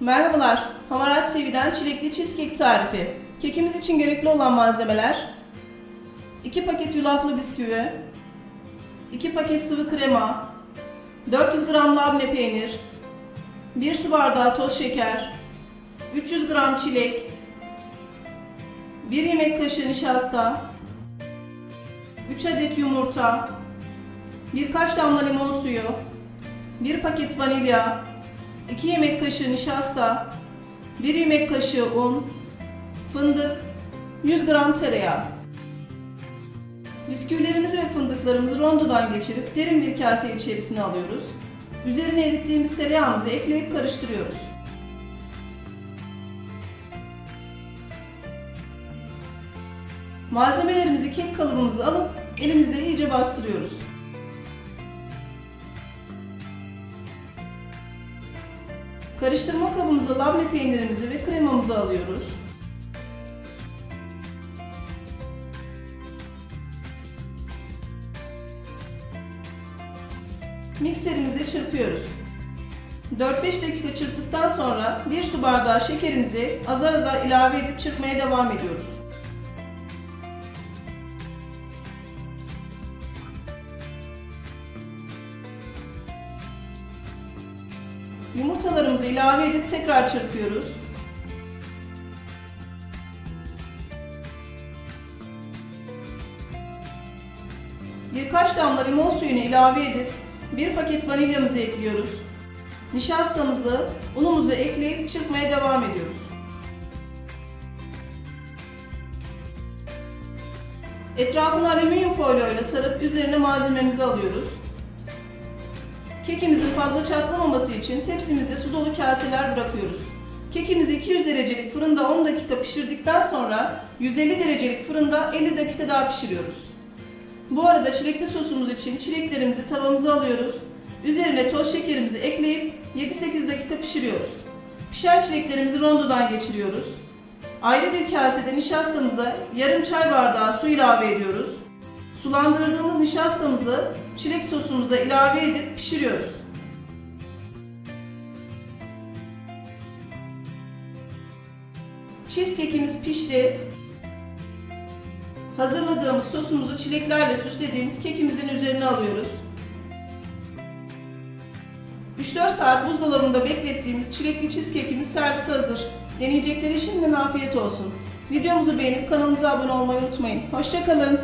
Merhabalar, Hamarat TV'den çilekli cheesecake tarifi. Kekimiz için gerekli olan malzemeler 2 paket yulaflı bisküvi 2 paket sıvı krema 400 gram labne peynir 1 su bardağı toz şeker 300 gram çilek 1 yemek kaşığı nişasta 3 adet yumurta birkaç damla limon suyu 1 paket vanilya 2 yemek kaşığı nişasta, 1 yemek kaşığı un, fındık, 100 gram tereyağı. Bisküvilerimizi ve fındıklarımızı rondodan geçirip derin bir kase içerisine alıyoruz. Üzerine erittiğimiz tereyağımızı ekleyip karıştırıyoruz. Malzemelerimizi kek kalıbımıza alıp elimizle iyice bastırıyoruz. Karıştırma kabımıza labne peynirimizi ve kremamızı alıyoruz. Mikserimizde çırpıyoruz. 4-5 dakika çırptıktan sonra 1 su bardağı şekerimizi azar azar ilave edip çırpmaya devam ediyoruz. Yumurtalarımızı ilave edip tekrar çırpıyoruz. Birkaç damla limon suyunu ilave edip bir paket vanilyamızı ekliyoruz. Nişastamızı, unumuzu ekleyip çırpmaya devam ediyoruz. Etrafını alüminyum folyo ile sarıp üzerine malzememizi alıyoruz. Kekimizin fazla çatlamaması için tepsimize su dolu kaseler bırakıyoruz. Kekimizi 200 derecelik fırında 10 dakika pişirdikten sonra 150 derecelik fırında 50 dakika daha pişiriyoruz. Bu arada çilekli sosumuz için çileklerimizi tavamıza alıyoruz. Üzerine toz şekerimizi ekleyip 7-8 dakika pişiriyoruz. Pişen çileklerimizi rondodan geçiriyoruz. Ayrı bir kasede nişastamıza yarım çay bardağı su ilave ediyoruz. Sulandırdığımız nişastamızı çilek sosumuza ilave edip pişiriyoruz. Cheesecake'imiz pişti. Hazırladığımız sosumuzu çileklerle süslediğimiz kekimizin üzerine alıyoruz. 3-4 saat buzdolabında beklettiğimiz çilekli cheesecake'imiz servise hazır. Deneyecekleri şimdiden afiyet olsun. Videomuzu beğenip kanalımıza abone olmayı unutmayın. Hoşçakalın.